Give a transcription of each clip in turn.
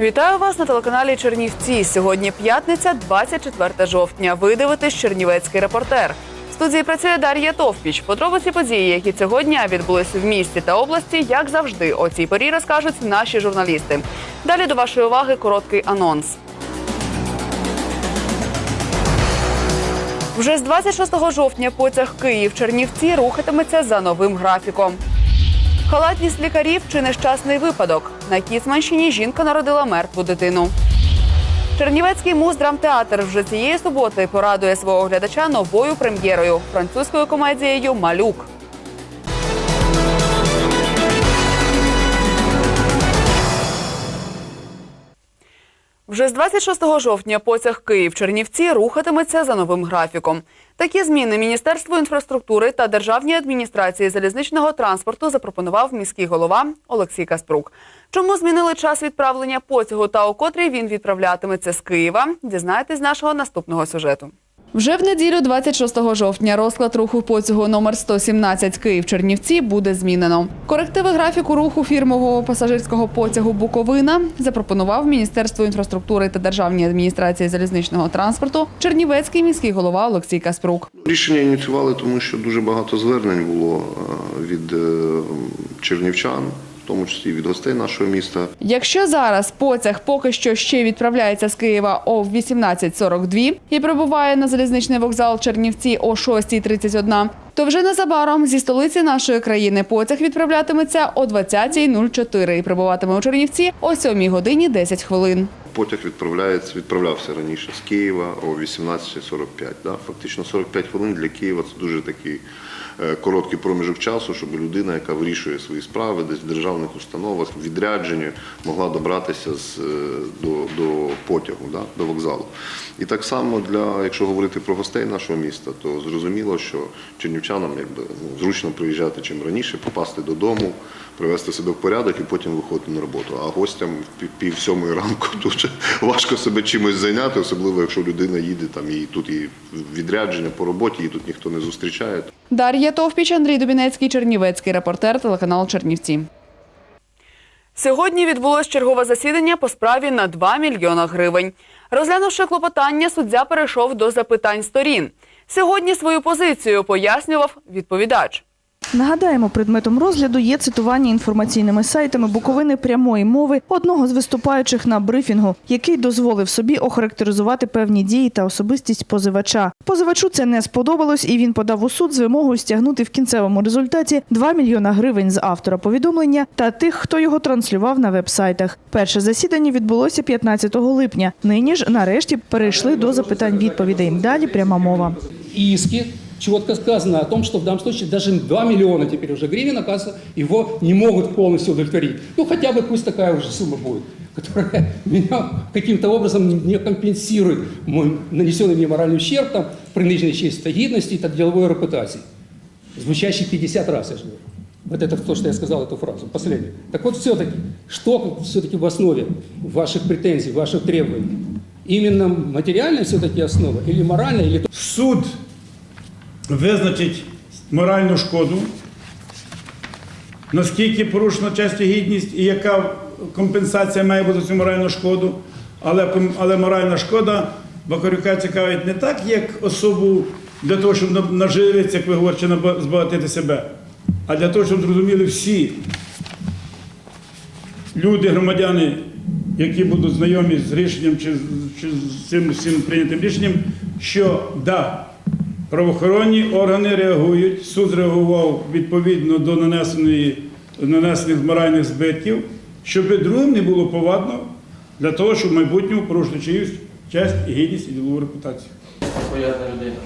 Вітаю вас на телеканалі Чернівці. Сьогодні п'ятниця, 24 жовтня. Ви дивитесь Чернівецький репортер. В студії працює Дар'я Товпіч. Подробиці події, які цього дня відбулися в місті та області, як завжди, о цій порі розкажуть наші журналісти. Далі до вашої уваги короткий анонс. Вже з 26 жовтня потяг Київ-Чернівці рухатиметься за новим графіком. Халатність лікарів чи нещасний випадок. На Кіцманщині жінка народила мертву дитину. Чернівецький муздрамтеатр вже цієї суботи порадує свого глядача новою прем'єрою французькою комедією Малюк. Вже з 26 жовтня потяг Київ-Чернівці рухатиметься за новим графіком. Такі зміни Міністерству інфраструктури та Державній адміністрації залізничного транспорту запропонував міський голова Олексій Каспрук. Чому змінили час відправлення потягу та у котрій він відправлятиметься з Києва? Дізнаєтесь нашого наступного сюжету. Вже в неділю, 26 жовтня, розклад руху потягу номер 117 Київ-Чернівці буде змінено. Корективи графіку руху фірмового пасажирського потягу Буковина запропонував Міністерство інфраструктури та Державній адміністрації залізничного транспорту Чернівецький міський голова Олексій Каспрук. Рішення ініціювали, тому що дуже багато звернень було е, від е, чернівчан, в тому числі від гостей нашого міста. Якщо зараз потяг поки що ще відправляється з Києва о 18.42 і прибуває на залізничний вокзал Чернівці о 6.31, то вже незабаром зі столиці нашої країни потяг відправлятиметься о 20.04 і прибуватиме у Чернівці о 7 годині 10 хвилин. Потяг відправляється, відправлявся раніше з Києва о 18.45. Да? Фактично 45 хвилин для Києва це дуже такий короткий проміжок часу, щоб людина, яка вирішує свої справи десь в державних установах, в відрядженні, могла добратися з, е, до, до потягу, да? до вокзалу. І так само для, якщо говорити про гостей нашого міста, то зрозуміло, що чернівчанам якби ну, зручно приїжджати чим раніше, попасти додому, привести себе в порядок і потім виходити на роботу. А гостям пів- сьомої ранку тут важко себе чимось зайняти, особливо якщо людина їде там і тут і відрядження по роботі, її тут ніхто не зустрічає. Дар'я Товпіч, Андрій Дубінецький, Чернівецький репортер, телеканал Чернівці. Сьогодні відбулось чергове засідання по справі на 2 мільйона гривень. Розглянувши клопотання, суддя перейшов до запитань сторін. Сьогодні свою позицію пояснював відповідач. Нагадаємо, предметом розгляду є цитування інформаційними сайтами Буковини прямої мови одного з виступаючих на брифінгу, який дозволив собі охарактеризувати певні дії та особистість позивача. Позивачу це не сподобалось, і він подав у суд з вимогою стягнути в кінцевому результаті 2 мільйона гривень з автора повідомлення та тих, хто його транслював на веб-сайтах. Перше засідання відбулося 15 липня. Нині ж нарешті перейшли до запитань відповідей. Далі пряма мова. иске четко сказано о том, что в данном случае даже 2 миллиона теперь уже гривен, оказывается, его не могут полностью удовлетворить. Ну, хотя бы пусть такая уже сумма будет, которая меня каким-то образом не компенсирует мой нанесенный мне моральный ущерб, там, приниженной чести гидности и так деловой репутации. Звучащий 50 раз, я же говорю. Вот это то, что я сказал, эту фразу, последнюю. Так вот, все-таки, что все-таки в основе ваших претензий, ваших требований? Именно материальная все-таки основа или моральная, или Суд визначить моральну шкоду, наскільки порушена честь і гідність, і яка компенсація має бути цю моральну шкоду. Але, але моральна шкода Бакарюка цікавить не так, як особу для того, щоб наживитися, як ви говорите, збагатити себе, а для того, щоб зрозуміли всі люди, громадяни, які будуть знайомі з рішенням чи, чи з цим всім прийнятим рішенням, що да, правоохоронні органи реагують, суд зреагував відповідно до нанесеної, нанесених моральних збитків, щоб другим не було повадно для того, щоб в майбутньому порушити чиюсь честь і гідність і ділову репутацію. Порядна людина.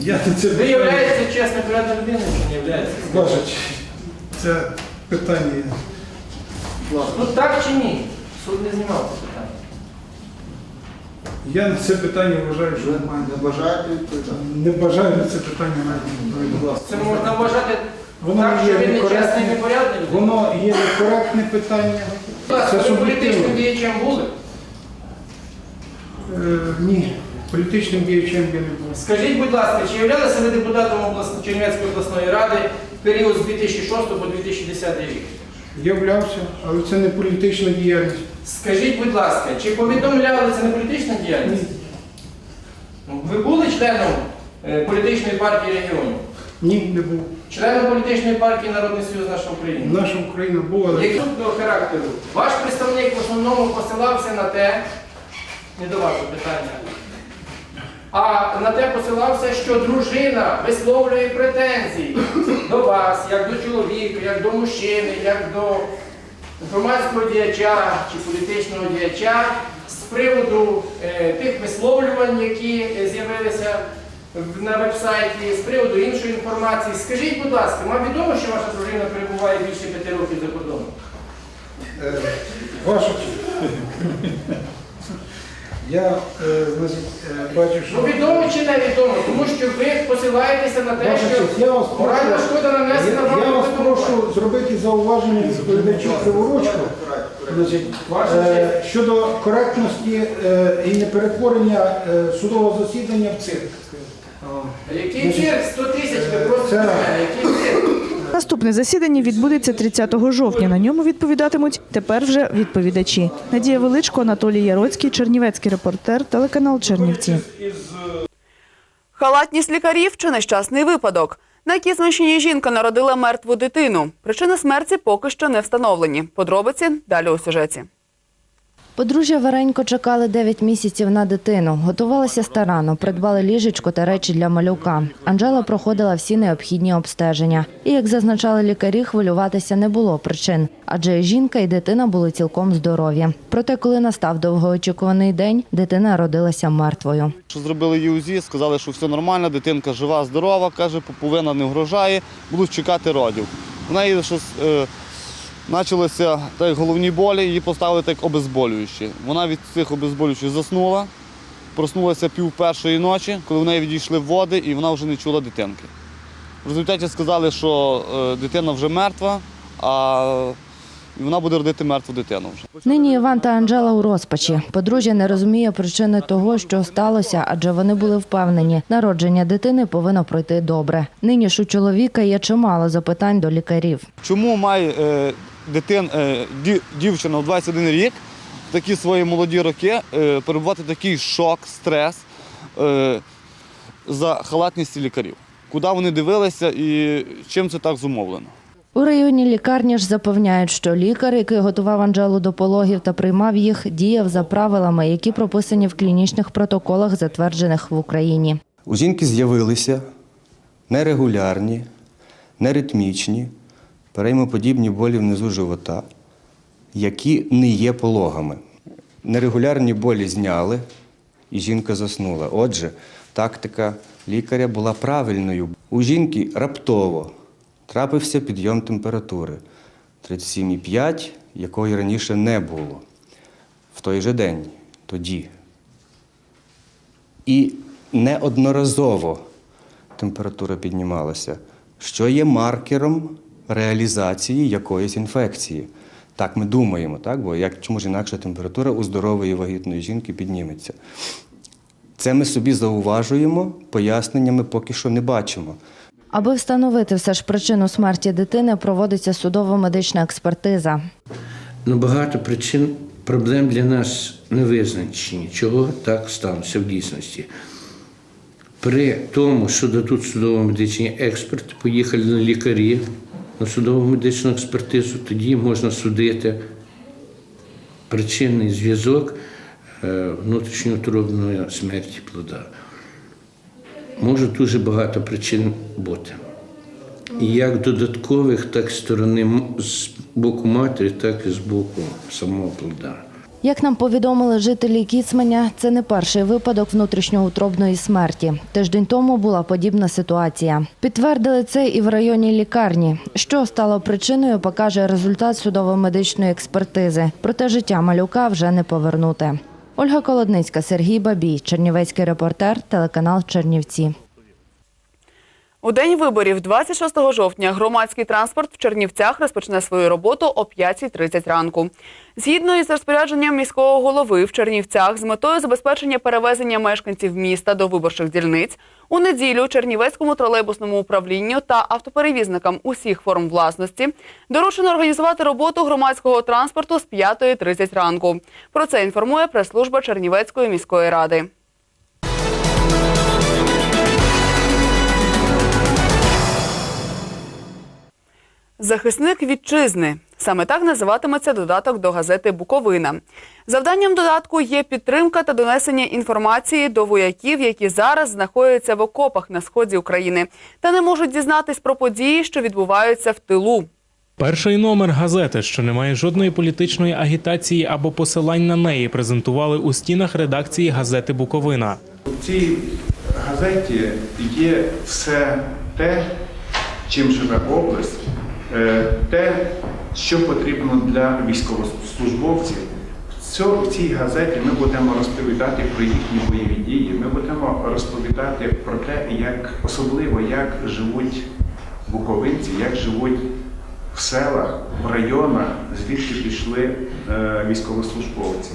Я це Ви являєтеся чесно порядною людиною чи не являєтеся? Бажач, це питання. Ну так чи ні? Суд не знімав це питання. Я на це питання вважаю, що Не бажаєте відповідати? не бажаю на це питання навіть відповідати. Це можна вважати Воно так, є що він не чесний і некоректне. непорядний. Воно є некоректне питання. Будь ласка, Це ви політичним суб'єктивно. діячем були? Е, ні, політичним діячем я не був. Скажіть, будь ласка, чи являлися ви депутатом обласної Чернівецької обласної ради період з 2006 по 2010 рік. Являвся, але це не політична діяльність. Скажіть, будь ласка, чи повідомляли це не політична діяльність? Ну, Ви були членом е, політичної партії регіонів? Ні, не був. Членом політичної партії Народний Союз наша Україна? Наша Україна була, але Як до характеру, ваш представник в основному посилався на те, не до вас питання, а на те посилався, що дружина висловлює претензії до вас, як до чоловіка, як до мужчини, як до громадського діяча чи політичного діяча з приводу е, тих висловлювань, які е, з'явилися на веб-сайті, з приводу іншої інформації. Скажіть, будь ласка, вам відомо, що ваша дружина перебуває більше п'яти років за кордоном? е, ваша честь. Я, е, значить, е, бачу, Ну відомо чи не відомо, тому що ви посилаєтеся на те, Ваша що честь, я вас моральна шкода нанесена я, вам. я вас невідомо. прошу зробити зауваження відповідачу Криворучку значить, е, щодо коректності е, і неперетворення е, судового засідання в цирк. Який цирк? 100 тисяч, ви просите Це- мене, який цирк? Наступне засідання відбудеться 30 жовтня. На ньому відповідатимуть тепер вже відповідачі. Надія Величко, Анатолій Яроцький, Чернівецький репортер, телеканал Чернівці. Халатність лікарів чи нещасний випадок. На Кіцманщині жінка народила мертву дитину. Причини смерті поки що не встановлені. Подробиці далі у сюжеті. Подружжя Варенько чекали 9 місяців на дитину. Готувалися старанно, придбали ліжечко та речі для малюка. Анжела проходила всі необхідні обстеження. І, як зазначали лікарі, хвилюватися не було причин, адже і жінка і дитина були цілком здорові. Проте, коли настав довгоочікуваний день, дитина родилася мертвою. Зробили її УЗІ, сказали, що все нормально, дитинка жива, здорова, каже, поповина не вгрожає, будуть чекати родів. В неї щось почалося так, головні болі, її поставили так обезболюючі. Вона від цих обезболюючих заснула, проснулася пів першої ночі, коли в неї відійшли води, і вона вже не чула дитинки. В результаті сказали, що е, дитина вже мертва, а вона буде родити мертву дитину вже. Нині Іван та Анжела у розпачі. Подружжя не розуміє причини того, що сталося, адже вони були впевнені, народження дитини повинно пройти добре. Нині ж у чоловіка є чимало запитань до лікарів. Чому має е, дитин, е, дівчина в 21 рік, в такі свої молоді роки, е, перебувати такий шок, стрес е, за халатністю лікарів? Куди вони дивилися і чим це так зумовлено? У районній лікарні ж запевняють, що лікар, який готував Анжелу до пологів та приймав їх, діяв за правилами, які прописані в клінічних протоколах, затверджених в Україні. У жінки з'явилися нерегулярні, неритмічні, переймоподібні болі внизу живота, які не є пологами. Нерегулярні болі зняли, і жінка заснула. Отже, тактика лікаря була правильною. У жінки раптово трапився підйом температури 37,5, якої раніше не було. В той же день, тоді, і неодноразово температура піднімалася, що є маркером реалізації якоїсь інфекції. Так ми думаємо, так? бо як чому ж інакше температура у здорової вагітної жінки підніметься. Це ми собі зауважуємо, пояснення ми поки що не бачимо. Аби встановити все ж причину смерті дитини, проводиться судово-медична експертиза. Ну, багато причин проблем для нас не визначені, чого так сталося в дійсності. При тому, що дадуть судово-медичні експерти, поїхали на лікарі на судово-медичну експертизу, тоді можна судити причинний зв'язок е, внутрішньоутробної смерті плода. Може дуже багато причин бути. І як додаткових, так з сторони з боку матері, так і з боку самого плода. Як нам повідомили жителі Кіцманя, це не перший випадок внутрішньоутробної смерті. Тиждень тому була подібна ситуація. Підтвердили це і в районній лікарні. Що стало причиною, покаже результат судово-медичної експертизи. Проте життя малюка вже не повернути. Ольга Колодницька, Сергій Бабій, Чернівецький репортер, телеканал Чернівці. У день виборів, 26 жовтня, громадський транспорт в Чернівцях розпочне свою роботу о 5.30 ранку. Згідно із розпорядженням міського голови в Чернівцях з метою забезпечення перевезення мешканців міста до виборчих дільниць, У неділю Чернівецькому тролейбусному управлінню та автоперевізникам усіх форм власності доручено організувати роботу громадського транспорту з 5.30 ранку. Про це інформує прес-служба Чернівецької міської ради. Захисник вітчизни. Саме так називатиметься додаток до газети Буковина. Завданням додатку є підтримка та донесення інформації до вояків, які зараз знаходяться в окопах на сході України та не можуть дізнатись про події, що відбуваються в тилу. Перший номер газети, що не має жодної політичної агітації або посилань на неї, презентували у стінах редакції газети Буковина. У цій газеті є все те, чим живе область, е, те, що потрібно для військовослужбовців. В цій газеті ми будемо розповідати про їхні бойові дії. Ми будемо розповідати про те, як особливо як живуть буковинці, як живуть в селах, в районах, звідки пішли е, військовослужбовці.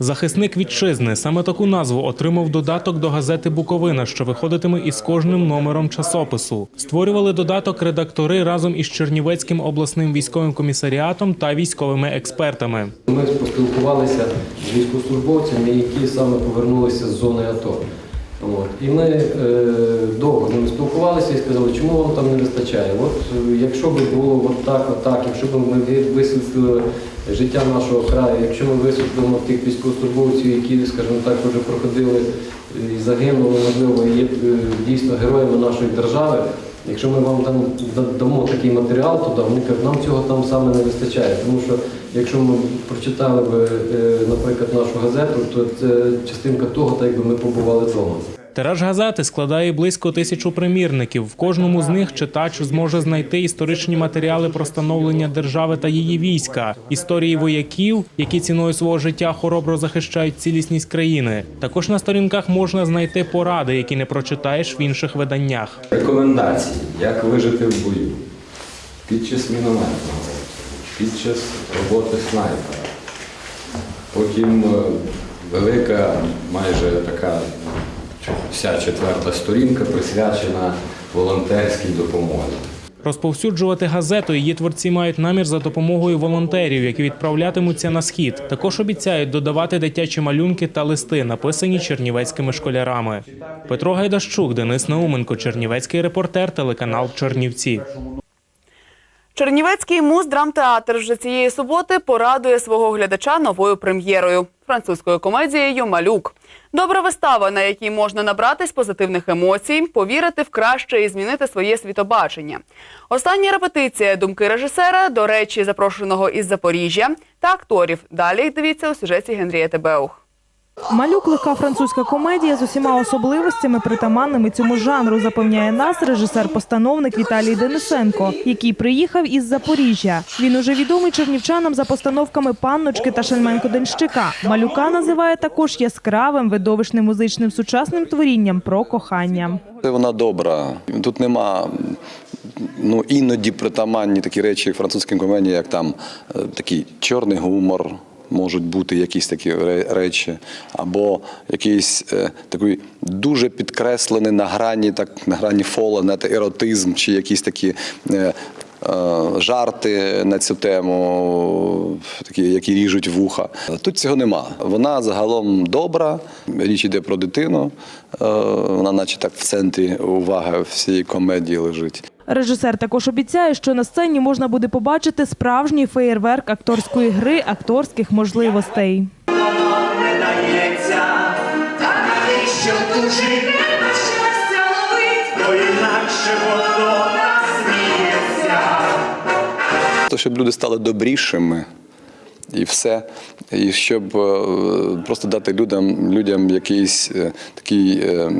Захисник вітчизни саме таку назву отримав додаток до газети Буковина, що виходитиме із кожним номером часопису. Створювали додаток редактори разом із Чернівецьким обласним військовим комісаріатом та військовими експертами. Ми поспілкувалися з військовослужбовцями, які саме повернулися з зони АТО. От. І ми е, довго з ними спілкувалися і сказали, чому вам там не вистачає. От якщо б було от так, от так, якщо б ми висвітлили життя нашого краю, якщо ми висвітлимо тих військовослужбовців, які, скажімо так, вже проходили і загинули, можливо, і є е, дійсно героями нашої держави. Якщо ми вам там дамо такий матеріал, то вони кажуть, нам цього там саме не вистачає. Тому що якщо ми прочитали б, е, наприклад, нашу газету, то це частинка того, так якби ми побували вдома. Тираж газети складає близько тисячу примірників. В кожному з них читач зможе знайти історичні матеріали про становлення держави та її війська, історії вояків, які ціною свого життя хоробро захищають цілісність країни. Також на сторінках можна знайти поради, які не прочитаєш в інших виданнях. Рекомендації, як вижити в бою під час мінометного, під час роботи снайпера. Потім е, велика, майже така вся четверта сторінка присвячена волонтерській допомозі. Розповсюджувати газету її творці мають намір за допомогою волонтерів, які відправлятимуться на схід. Також обіцяють додавати дитячі малюнки та листи, написані чернівецькими школярами. Петро Гайдащук, Денис Науменко, Чернівецький репортер, телеканал Чернівці. Чернівецький муздрамтеатр вже цієї суботи порадує свого глядача новою прем'єрою французькою комедією Малюк. Добра вистава, на якій можна набратись позитивних емоцій, повірити в краще і змінити своє світобачення. Остання репетиція думки режисера, до речі, запрошеного із Запоріжжя та акторів. Далі дивіться у сюжеті Генрієти Беух. Малюк легка французька комедія з усіма особливостями, притаманними цьому жанру, запевняє нас режисер-постановник Віталій Денисенко, який приїхав із Запоріжжя. Він уже відомий чернівчанам за постановками панночки та шельменко денщика. Малюка називає також яскравим видовищним музичним сучасним творінням про кохання. Вона добра. Тут нема ну, іноді притаманні такі речі французьким комедіям, як там е, такий чорний гумор. Можуть бути якісь такі речі, або якийсь е, такий дуже підкреслений на грані, так на грані фола, знаєте, еротизм, чи якісь такі е, е, жарти на цю тему, такі, які ріжуть вуха. Тут цього нема. Вона загалом добра. Річ йде про дитину. Е, вона, наче так, в центрі уваги всієї комедії лежить. Режисер також обіцяє, що на сцені можна буде побачити справжній феєрверк акторської гри, акторських можливостей. То, щоб люди стали добрішими. І все, і щоб е, просто дати людям, людям якийсь е, такий е,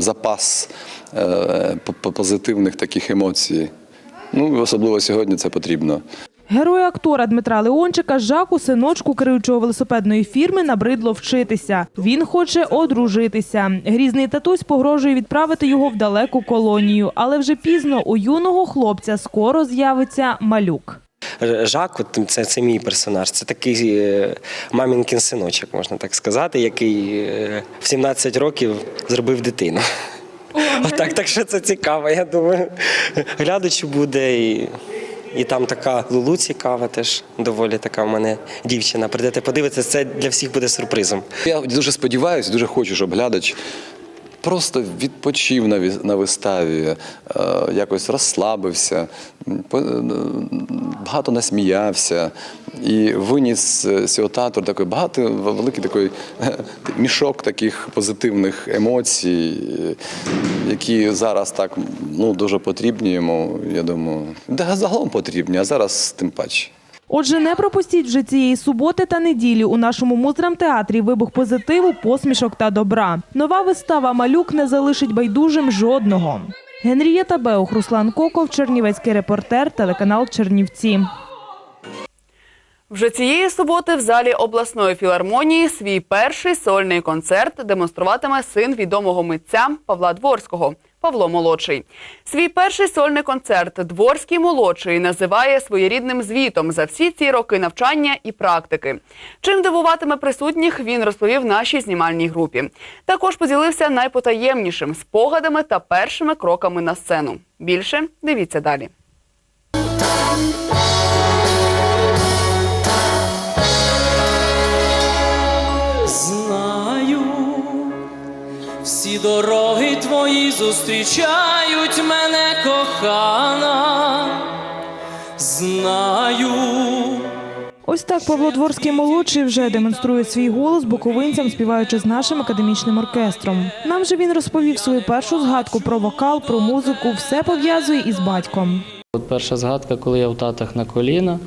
запас е, по- по- позитивних таких емоцій. Ну, особливо сьогодні це потрібно. Герою актора Дмитра Леончика Жаку, синочку керуючого велосипедної фірми, набридло вчитися. Він хоче одружитися. Грізний татусь погрожує відправити його в далеку колонію, але вже пізно у юного хлопця скоро з'явиться малюк. Жак, от це, це мій персонаж. Це такий е, мамінкин синочок, можна так сказати, який е, в 17 років зробив дитину. Отак, так що це цікаво, я думаю. Глядачу буде і. І там така Лулу цікава, теж доволі така в мене дівчина. Прийдете подивитися, це для всіх буде сюрпризом. Я дуже сподіваюся, дуже хочу, щоб глядач просто відпочив на виставі, е, якось розслабився, е, багато насміявся і виніс з цього театру такий багато великий такий е, мішок таких позитивних емоцій, які зараз так ну, дуже потрібні йому. Я думаю, загалом потрібні, а зараз тим паче. Отже, не пропустіть вже цієї суботи та неділі у нашому муздрамтеатрі вибух позитиву, посмішок та добра. Нова вистава Малюк не залишить байдужим жодного. Генрієта Беух, Руслан Коков, Чернівецький репортер, телеканал Чернівці. Вже цієї суботи в залі обласної філармонії свій перший сольний концерт демонструватиме син відомого митця Павла Дворського Павло Молодший. Свій перший сольний концерт Дворський молодший називає своєрідним звітом за всі ці роки навчання і практики. Чим дивуватиме присутніх, він розповів нашій знімальній групі. Також поділився найпотаємнішим спогадами та першими кроками на сцену. Більше дивіться далі. Всі дороги твої зустрічають мене, кохана. Знаю. Ось так Павло Дворський молодший вже демонструє свій голос буковинцям, співаючи з нашим академічним оркестром. Нам же він розповів свою першу згадку про вокал, про музику, все пов'язує із батьком. От перша згадка, коли я в татах на коліна,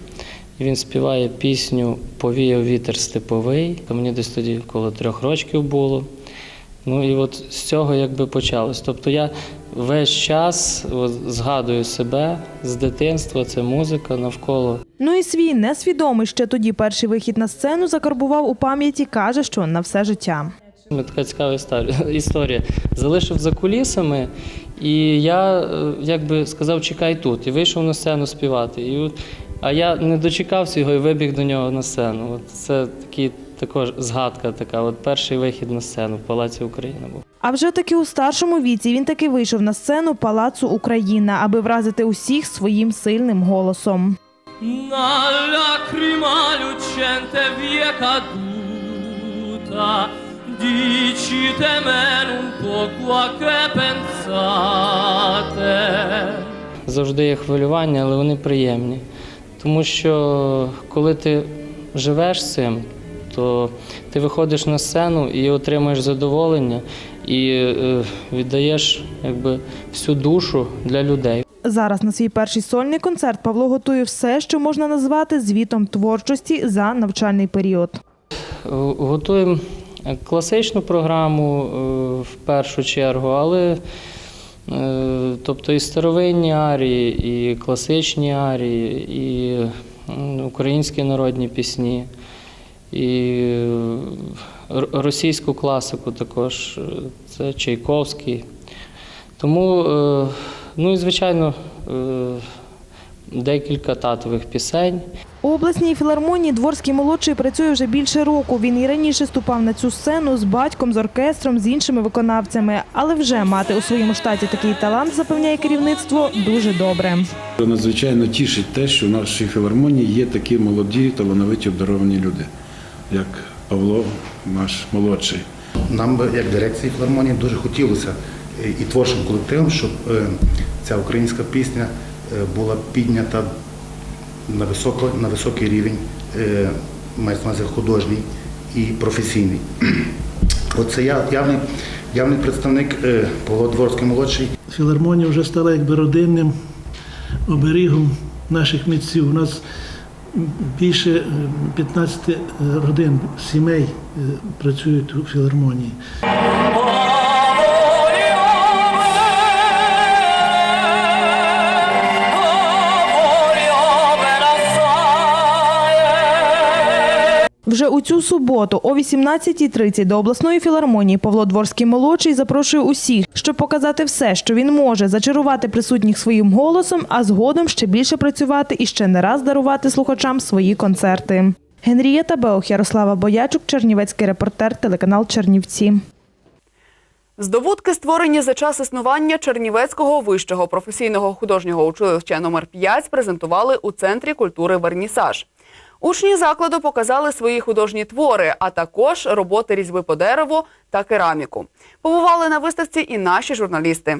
і він співає пісню Повіяв вітер степовий. Мені десь тоді коло трьох років було. Ну і от з цього якби почалось. Тобто я весь час от, згадую себе з дитинства, це музика навколо. Ну і свій несвідомий ще тоді перший вихід на сцену закарбував у пам'яті, каже, що на все життя. Ми Така цікава історія. Залишив за кулісами, і я е, якби сказав, чекай тут, і вийшов на сцену співати. І от, а я не дочекався його і вибіг до нього на сцену. От це такі також згадка така. От перший вихід на сцену в Палаці Україна був. А вже таки у старшому віці він таки вийшов на сцену Палацу Україна, аби вразити усіх своїм сильним голосом. Na lacrima lucente via caduta, dicite me un poco a che pensate. Завжди є хвилювання, але вони приємні. Тому що коли ти живеш з цим, то ти виходиш на сцену і отримуєш задоволення, і е, віддаєш якби, всю душу для людей. Зараз на свій перший сольний концерт Павло готує все, що можна назвати звітом творчості за навчальний період. Готуємо класичну програму е, в першу чергу, але е, тобто і старовинні арії, і класичні арії, і українські народні пісні, і е, російську класику також. е, Це Чайковський. Тому, е, ну і звичайно, декілька татових пісень. У обласній філармонії Дворський молодший працює вже більше року. Він і раніше ступав на цю сцену з батьком, з оркестром, з іншими виконавцями. Але вже мати у своєму штаті такий талант, запевняє керівництво, дуже добре. Надзвичайно тішить те, що в нашій філармонії є такі молоді, талановиті, обдаровані люди, як Павло, наш молодший. Нам як дирекції філармонії, дуже хотілося е, і творчим колективом, щоб е, ця українська пісня е, була піднята на, високо, на високий рівень, мається на художній і професійний. Оце я явний, явний представник Павло Дворський молодший. Філармонія вже стала якби родинним оберігом наших митців. У нас більше е, 15 родин, сімей е, працюють у філармонії. Вже у цю суботу о 18.30 до обласної філармонії Павло Дворський молодший запрошує усіх, щоб показати все, що він може, зачарувати присутніх своїм голосом, а згодом ще більше працювати і ще не раз дарувати слухачам свої концерти. Генрієта Беох, Ярослава Боячук, Чернівецький репортер, телеканал Чернівці. Здобутки, створені за час існування Чернівецького вищого професійного художнього училища номер 5 презентували у Центрі культури Вернісаж. Учні закладу показали свої художні твори, а також роботи різьби по дереву та кераміку. Побували на виставці і наші журналісти.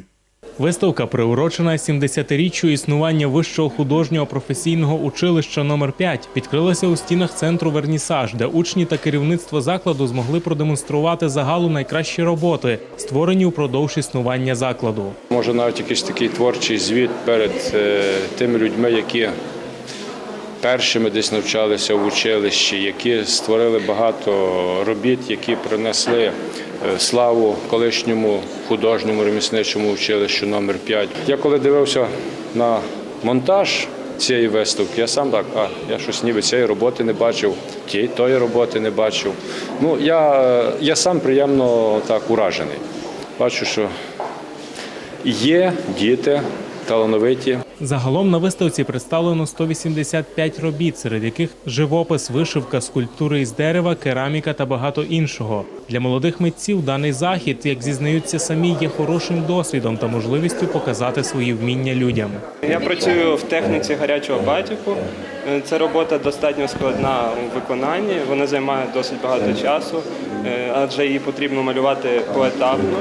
Виставка приурочена 70-річчю існування вищого художнього професійного училища номер 5 відкрилася у стінах центру Вернісаж, де учні та керівництво закладу змогли продемонструвати загалу найкращі роботи, створені упродовж існування закладу. Може навіть якийсь такий творчий звіт перед е, тими людьми, які першими десь навчалися в училищі, які створили багато робіт, які принесли е, славу колишньому художньому ремісничому училищу номер 5 Я коли дивився на монтаж цієї виставки, я сам так, а я щось ніби цієї роботи не бачив, тієї тої роботи не бачив. Ну я, я сам приємно так уражений. Бачу, що Є діти талановиті. Загалом на виставці представлено 185 робіт, серед яких живопис, вишивка, скульптури із дерева, кераміка та багато іншого. Для молодих митців даний захід, як зізнаються самі, є хорошим досвідом та можливістю показати свої вміння людям. Я працюю в техніці гарячого батіку. Е, Ця робота достатньо складна у виконанні. Вона займає досить багато часу, е, адже її потрібно малювати поетапно.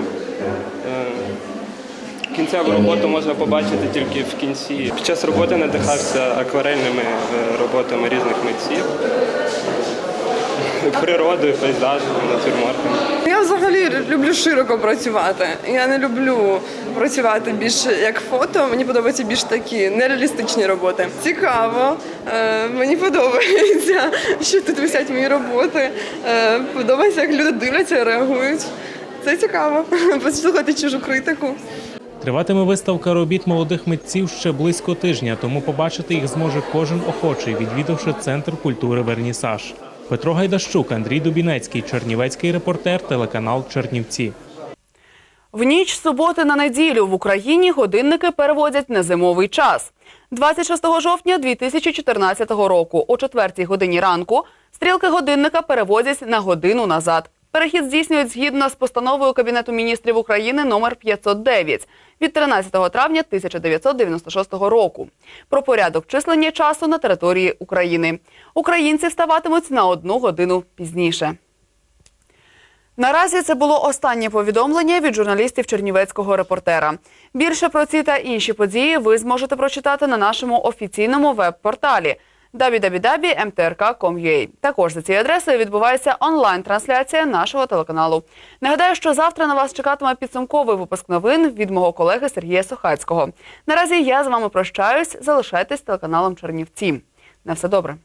Кінцеву роботу можна побачити тільки в кінці. Під час роботи надихався акварельними е, роботами різних митців, природою, пейзажами, натюрмортами. Я взагалі люблю широко працювати. Я не люблю працювати більше як фото. Мені подобаються більш такі нереалістичні роботи. Цікаво, е, мені подобається, що тут висять мої роботи. Е, подобається, як люди дивляться реагують. Це цікаво. Послухати чужу критику. Триватиме виставка робіт молодих митців ще близько тижня, тому побачити їх зможе кожен охочий, відвідавши центр культури Вернісаж. Петро Гайдащук, Андрій Дубінецький, Чернівецький репортер, телеканал Чернівці. В ніч суботи на неділю в Україні годинники переводять на зимовий час. 26 жовтня 2014 року о 4 годині ранку стрілки годинника переводять на годину назад. Перехід здійснюють згідно з постановою Кабінету міністрів України номер 509 від 13 травня 1996 року про порядок числення часу на території України. Українці вставатимуть на одну годину пізніше. Наразі це було останнє повідомлення від журналістів Чернівецького репортера. Більше про ці та інші події ви зможете прочитати на нашому офіційному веб-порталі www.mtrk.com.ua. Також за цією адресою відбувається онлайн-трансляція нашого телеканалу. Нагадаю, що завтра на вас чекатиме підсумковий випуск новин від мого колеги Сергія Сохацького. Наразі я з вами прощаюсь. Залишайтесь телеканалом Чернівці. На все добре.